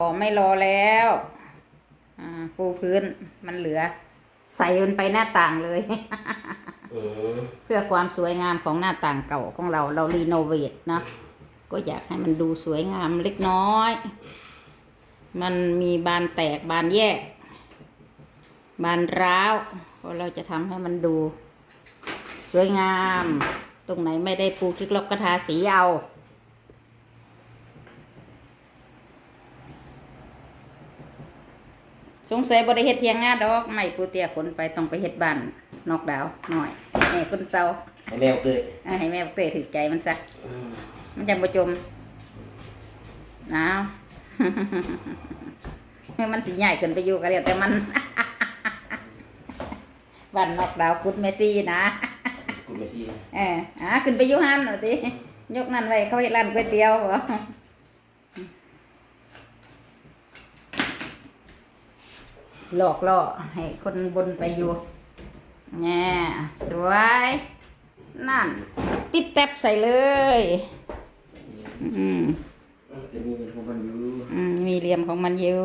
อ๋อไม่รอแล้วอ่าปูพื้นมันเหลือ ใส่มันไปหน้าต่างเลยเออเพื่อความสวยงามของหน้าต่างเก่าของเราเรารีโนเวทนะก็อยากให้มันดูสวยงามเล็กน้อย มันมีบานแตกบานแยก บานร้าวเพราะเราจะทำให้มันดู สวยงาม ตรงไหนไม่ได้ปูคลิกล็อกกระทาสีเอา งสัยบริเฮ็ดเทียงงาดอกไม่ปูเตียขนไปต้องไปเฮ็ดบ้านนอกดาวหน่อยแม่คนเศร้าให้แมวเกิดอะให้แม่เตะถือใจมันซะมันจังประจมหนาว มันสิใหญ่เกินไปอยู่กันเดียวแต่มัน บ้านนอกดาวกุดเมซี่นะคุณไม่ชี้เอออะขึ้นไปอยู่หันเอาติยกนั่นไว้เขาเฮ็ดร้านก๋วยเตี๋ยวบ่ หลอกล่อให้คนบนไปอยู่แง่สวย นั่น ติ๊บแท็บใส่เลย อืมจะมีของมันอยู่อืมมีเหลี่ยมของมันอยู่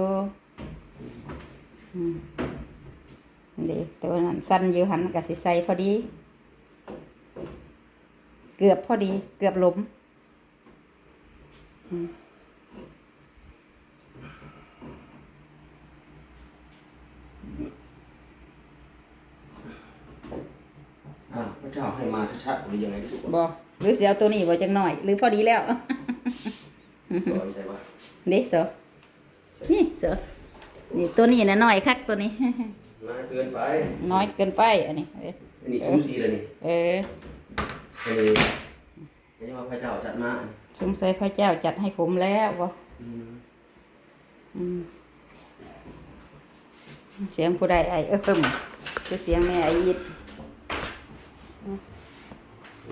อืมเดี๋ยวตัวนั้นสั้นอยู่หันกับสิใส่พอดี เกือบพอดี เกือบหล้มอืม อ่าวพระ เจ้าให้มาชัดๆหรือยังไงทุกคนบอหรือเสียเอาตัวนี้บ่จังหน่อย หรือพอดีแล้วสอนใจว่าเด็กเสือนี่เสือนี่ตัวนี้นะน้อยคักตัวนี้มาเกินไป น้อยเกินไปอันนี้เอออันนี้ซูซีเลยนี่เอออันนี้ไม่ใช่ว่าพระเจ้าจัดมาสงสัยพระเจ้าจัดให้ผมแล้วบ่อืมอืมเสียงผู้ใดไอเอิ่มคือเสียงแม่ไอยิด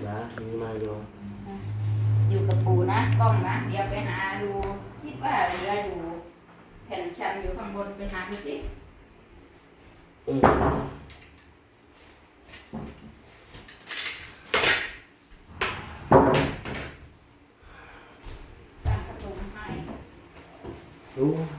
นะมีมาอยู่อยู่กับปู่นะกล้องนะเดี๋ยวไปหาดูคิดว่าเหลืออยู่แผ่นชันอยู่ข้างบนไปหาดูสิอืมตั้งปร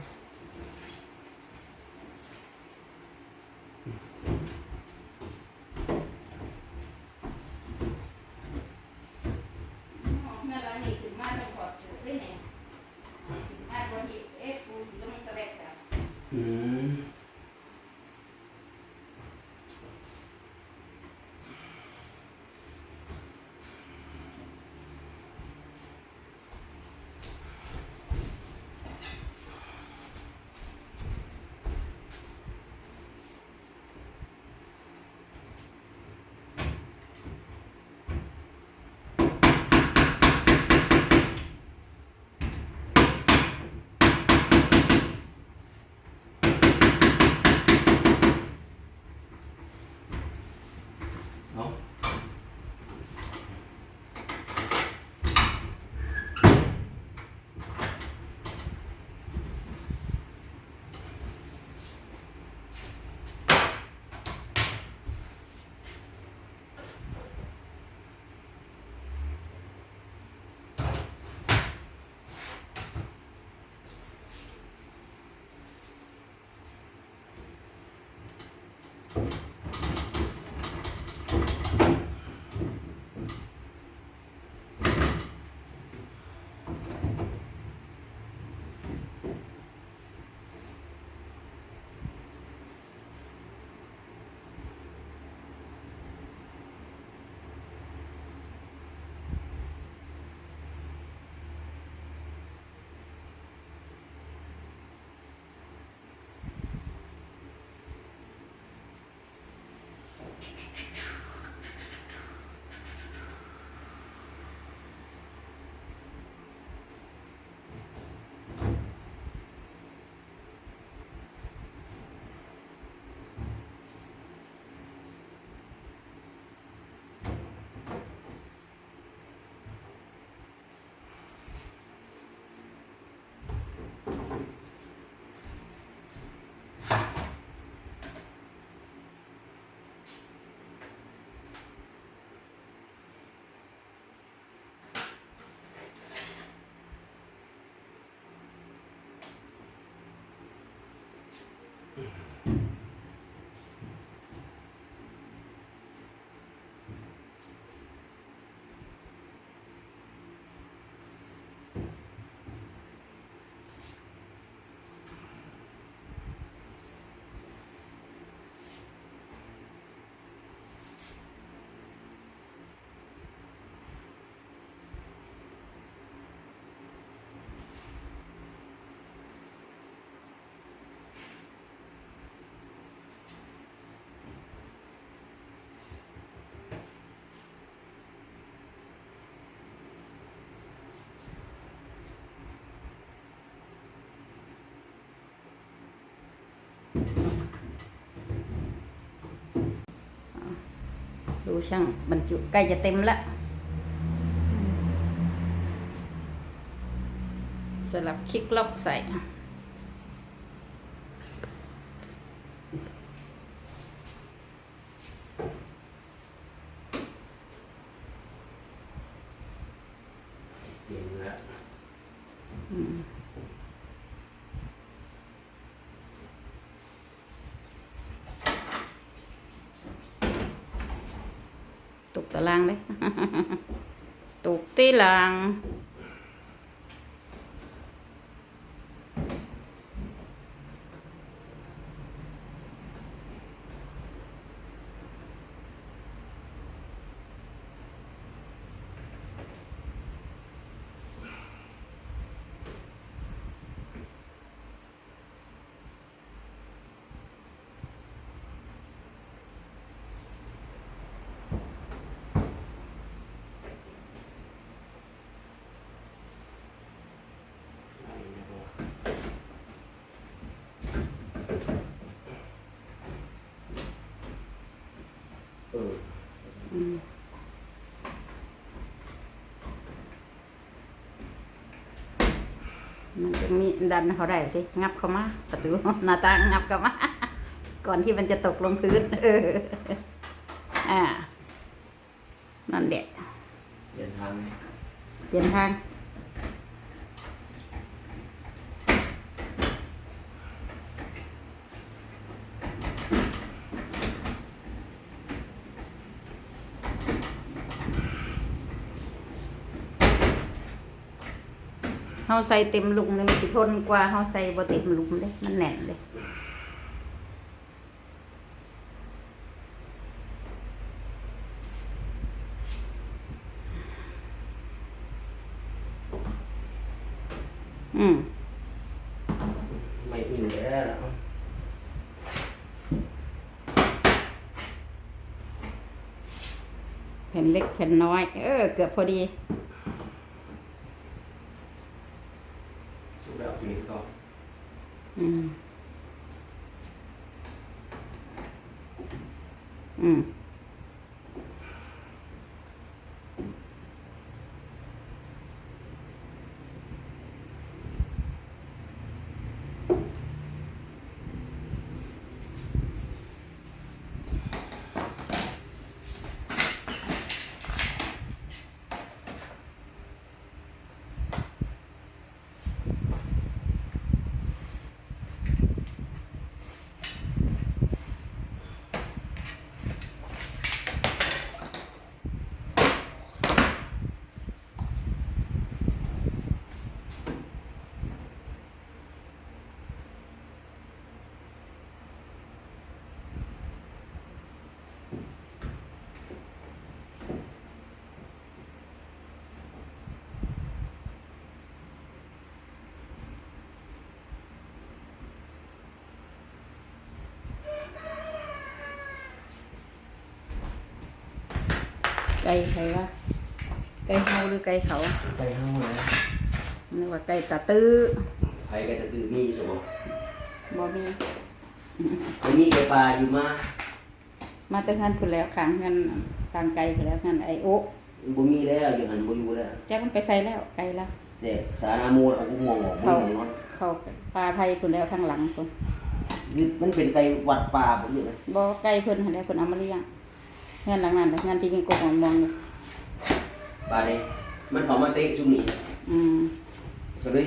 Mm-hmm. ดูช่างบรรจุใกล้จะเต็มแล้วสลับคลิกล็อกใส่ ตารางเลยตกที่ลาง เออ มันจะมีดันเขาได้ที่งับเข้ามาประตูหน้าต่างงับเข้ามา ก่อนที่มันจะตกลงพื้น เออ อ่า นั่นแหละเดินทางเปลี่ยนทางาใส่เต็มหลุมเลยมันสิทนกว่าเฮาใส่บ่เต็มหลุมเลยมันแน่นเลยอืมไม่อื่นแล้วแผ่นเล็กแผ่นน้อย เออ เกือบพอดี สุดแล้วทีนี้ก็ อืม อื ไก่ใครวะไก่เฮาหรือไก่เขาใจเฮาแล้วนึกว่าไก่ตาตื้อใครก็จะตื่นมีสมองบ่มีไม่มีไก่ปลาอยู่มามาแตั้งนั้นพุ่นแล้วขางกันสร้างไก่พุ่นแล้วกันไอโอะบ่มีแล้วอยู่หันบ่อยู่แล้วแจ้มันไปใส่แล้วไก่แล้วแต่สาราโมเอากูงงออกบ่งงเนาะเข้าปลาไผ่พุ่นแล้วทางหลังพุ่นคือมันเป็นไก่วัดป่าบ่อยู่นะบ่ไก่เพิ่นหั่นแหล้วเพิ่นเอามาเลี้ยง เงินหลังนั้นเงินที่มีกกมองๆอยู่ป่านี้มันเข้ามาเตะซุมนี้อืมก็เลย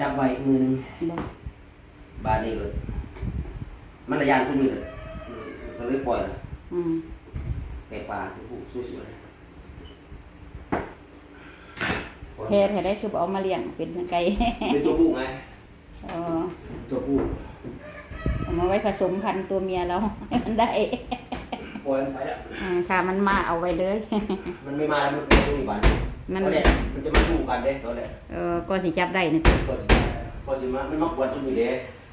จับไว้มือหนึงบ่บานนี้เลยมันระยานทุ่มนี่เลยก็เลยปล่อยเลยอืมแต่ปลาที่ผูกสวยๆแพทย์ให้ได้คือบ่เอามาเลี้ยงเป็นไก่ เป็นตัวผู้ไงเออตัวผู้ เอามาไว้ผสมพันธุ์ตัวเมียแล้วให้มันได้ ปล่อยมันไปแล้วอ่าถ้ามันมาเอาไว้เลย มันไม่มาแล้วมันเป็นตัวนี้บานมัน ตอนแรกมันจะมาสู้กันเด้ตอนแรกเออก็สิจับได้นี่พอสิพอสิมามันมากวนชุดนี้เด้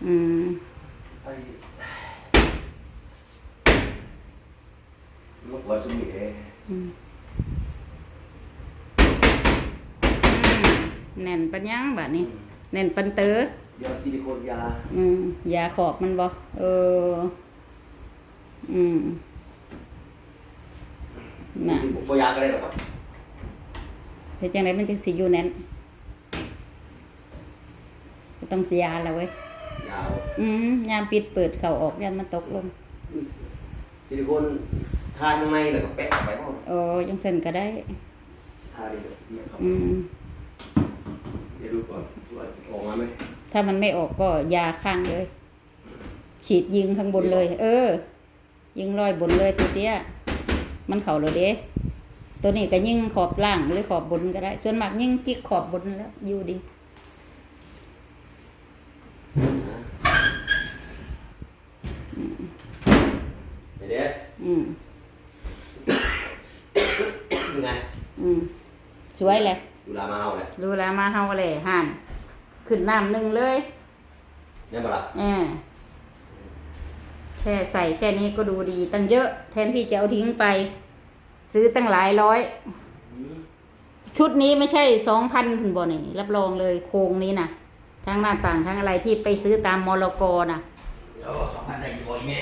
อืมไอ้มันมากวนชุดนี้เด้อืมแน่นปัญญังบัดนี้แน่นปันเตอเดี๋ยวซิลิโคนยา อืมยาขอบมันบ่เออ อืม น่ะซิลิโคนยาก็ได้หรอกวะเฮ็ดจังไดมันจึงสิอยู่แน่นก็ต้องเสียยาแล้วเว้ยยาวอืมยามปิดเปิดเข้าออกยันมันตกลง ซิลิโคนทาข้างในแล้วก็แปะเข้าไปพ่อโอ้จังซั่นก็ได้ ทาดิเนี่ยครับอืม เดี๋ยวดูก่อนว่าออกมาไหมถ้ามันไม่ออกก็ยาข้างเลย ฉีดยิงข้างบนเลย เออ ยิงรอยบนเลยตัวเตี้ย มันเข่าเลยเด้ตัวนี้ก็ยิงขอบล่างหรือขอบบนก็ได้ ส่วนมากยิงจิกขอบบนแล้วอยู่ดีเดี๋ยวเดี๋ยวอืมยังไงอืมสวยเลยดูลามาเอาเลยรู้แล้วมาเฮาเลยห่าน ขึ้นน้ำหนึ่งเลยเนี่ยมาละแอบ แค่ใส่แค่นี้ก็ดูดีตั้งเยอะ แทนที่จะเอาทิ้งไป ซื้อตั้งหลายร้อย ชุดนี้ไม่ใช่สองพันคุณบอนี่ รับรองเลยโครงนี้นะทั้งหน้าต่างทั้งอะไรที่ไปซื้อตามมลกนะเดี๋ยวสองพันได้กี่บอยแม่